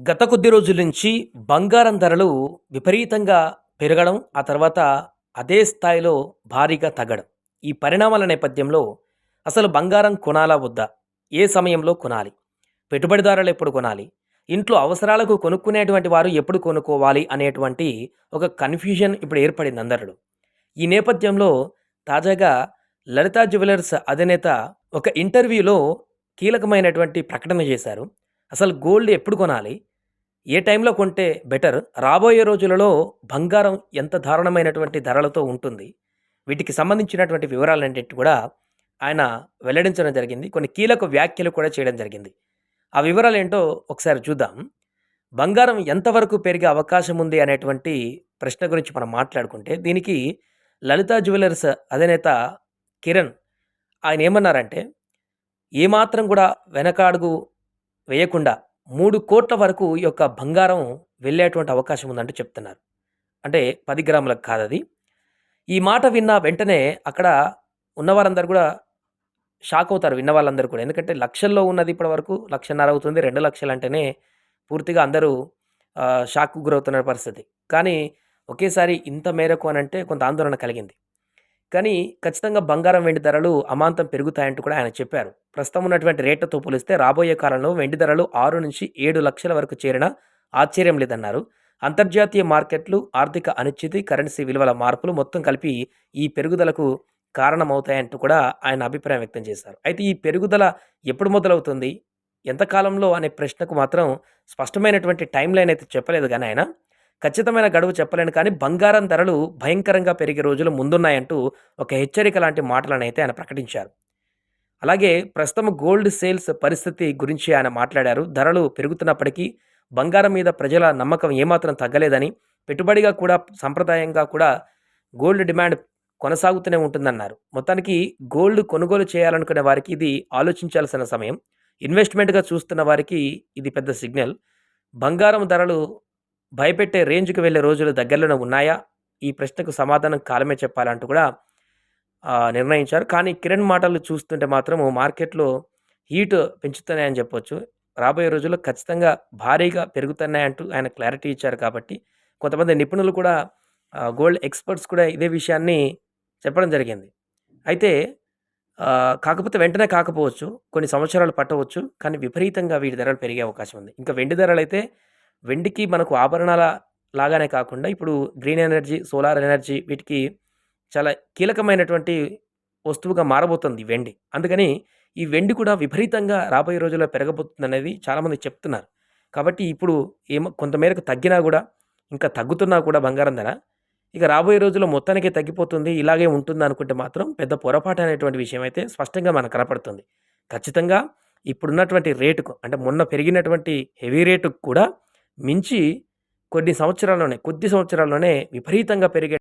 గత కొద్ది రోజుల నుంచి బంగారం ధరలు విపరీతంగా పెరగడం ఆ తర్వాత అదే స్థాయిలో భారీగా తగ్గడం. ఈ పరిణామాల నేపథ్యంలో అసలు బంగారం కొనాలా వద్దా? ఏ సమయంలో కొనాలి? పెట్టుబడిదారులు ఎప్పుడు కొనాలి? ఇంట్లో అవసరాలకు కొనుక్కునేటువంటి వారు ఎప్పుడు కొనుక్కోవాలి? అనేటువంటి ఒక కన్ఫ్యూజన్ ఇప్పుడు ఏర్పడింది అందరిలో. ఈ నేపథ్యంలో తాజాగా లలితా జ్యువెలర్స్ అధినేత ఒక ఇంటర్వ్యూలో కీలకమైనటువంటి ప్రకటన చేశారు. అసలు గోల్డ్ ఎప్పుడు కొనాలి? ఏ టైంలో కొంటే బెటర్? రాబోయే రోజులలో బంగారం ఎంత దారుణమైనటువంటి ధరలతో ఉంటుంది? వీటికి సంబంధించినటువంటి వివరాలన్నింటి కూడా ఆయన వెల్లడించడం జరిగింది. కొన్ని కీలక వ్యాఖ్యలు కూడా చేయడం జరిగింది. ఆ వివరాలు ఏంటో ఒకసారి చూద్దాం. బంగారం ఎంతవరకు పెరిగే అవకాశం ఉంది అనేటువంటి ప్రశ్న గురించి మనం మాట్లాడుకుంటే దీనికి లలితా జ్యువెలర్స్ అధినేత కిరణ్ ఆయన ఏమన్నారంటే ఏమాత్రం కూడా వెనకాడుగు వేయకుండా మూడు కోట్ల వరకు ఈ యొక్క బంగారం వెళ్ళేటువంటి అవకాశం ఉందంటూ చెప్తున్నారు. అంటే పది గ్రాములకు కాదు అది. ఈ మాట విన్న వెంటనే అక్కడ ఉన్నవారందరూ కూడా షాక్ అవుతారు విన్న వాళ్ళందరూ కూడా. ఎందుకంటే లక్షల్లో ఉన్నది ఇప్పటి వరకు లక్షన్నర అవుతుంది రెండు లక్షలు అంటేనే పూర్తిగా అందరూ షాక్ షాక్కు గురవుతున్న పరిస్థితి. కానీ ఒకేసారి ఇంత మేరకు అని అంటే కొంత ఆందోళన కలిగింది. కానీ ఖచ్చితంగా బంగారం వెండి ధరలు అమాంతం పెరుగుతాయంటూ కూడా ఆయన చెప్పారు. ప్రస్తుతం ఉన్నటువంటి రేట్లతో పోలిస్తే రాబోయే కాలంలో వెండి ధరలు ఆరు నుంచి ఏడు లక్షల వరకు చేరిన ఆశ్చర్యం లేదన్నారు. అంతర్జాతీయ మార్కెట్లు ఆర్థిక అనిశ్చితి కరెన్సీ విలువల మార్పులు మొత్తం కలిపి ఈ పెరుగుదలకు కారణమవుతాయంటూ కూడా ఆయన అభిప్రాయం వ్యక్తం చేశారు. అయితే ఈ పెరుగుదల ఎప్పుడు మొదలవుతుంది? ఎంతకాలంలో అనే ప్రశ్నకు మాత్రం స్పష్టమైనటువంటి టైం లైన్ అయితే చెప్పలేదు కానీ ఆయన. ఖచ్చితమైన గడువు చెప్పలేను కానీ బంగారం ధరలు భయంకరంగా పెరిగే రోజులు ముందున్నాయంటూ ఒక హెచ్చరిక లాంటి మాటలనైతే ఆయన ప్రకటించారు. అలాగే ప్రస్తుతం గోల్డ్ సేల్స్ పరిస్థితి గురించి ఆయన మాట్లాడారు. ధరలు పెరుగుతున్నప్పటికీ బంగారం మీద ప్రజల నమ్మకం ఏమాత్రం తగ్గలేదని పెట్టుబడిగా కూడా సంప్రదాయంగా కూడా గోల్డ్ డిమాండ్ కొనసాగుతూనే ఉంటుందన్నారు. మొత్తానికి గోల్డ్ కొనుగోలు చేయాలనుకునే వారికి ఇది ఆలోచించాల్సిన సమయం. ఇన్వెస్ట్మెంట్గా చూస్తున్న వారికి ఇది పెద్ద సిగ్నల్. బంగారం ధరలు భయపెట్టే రేంజ్కి వెళ్ళే రోజులు దగ్గరలోనే ఉన్నాయా? ఈ ప్రశ్నకు సమాధానం కాలమే చెప్పాలంటూ కూడా నిర్ణయించారు. కానీ కిరణ్ మాటలు చూస్తుంటే మాత్రం మార్కెట్లో హీట్ పెంచుతున్నాయని చెప్పొచ్చు. రాబోయే రోజుల్లో ఖచ్చితంగా భారీగా పెరుగుతున్నాయంటూ ఆయన క్లారిటీ ఇచ్చారు కాబట్టి కొంతమంది నిపుణులు కూడా గోల్డ్ ఎక్స్పర్ట్స్ కూడా ఇదే విషయాన్ని చెప్పడం జరిగింది. అయితే కాకపోతే వెంటనే కాకపోవచ్చు. కొన్ని సంవత్సరాలు పట్టవచ్చు. కానీ విపరీతంగా వీటి ధరలు పెరిగే అవకాశం ఉంది. ఇంకా వెండి ధరలు అయితే వెండికి మనకు ఆభరణాల లాగానే కాకుండా ఇప్పుడు గ్రీన్ ఎనర్జీ సోలార్ ఎనర్జీ వీటికి చాలా కీలకమైనటువంటి వస్తువుగా మారబోతుంది వెండి. అందుకని ఈ వెండి కూడా విపరీతంగా రాబోయే రోజుల్లో పెరగబోతుంది అనేది చాలామంది చెప్తున్నారు. కాబట్టి ఇప్పుడు ఏమో కొంతమేరకు తగ్గినా కూడా ఇంకా తగ్గుతున్నా కూడా బంగారం ధర. ఇక రాబోయే రోజుల్లో మొత్తానికే తగ్గిపోతుంది ఇలాగే ఉంటుంది అనుకుంటే మాత్రం పెద్ద పొరపాటు అనేటువంటి విషయం అయితే స్పష్టంగా మనకు కనపడుతుంది. ఖచ్చితంగా ఇప్పుడున్నటువంటి రేటుకు అంటే మొన్న పెరిగినటువంటి హెవీ రేటుకు కూడా మించి కొన్ని సంవత్సరాల్లోనే కొద్ది సంవత్సరాల్లోనే విపరీతంగా పెరిగే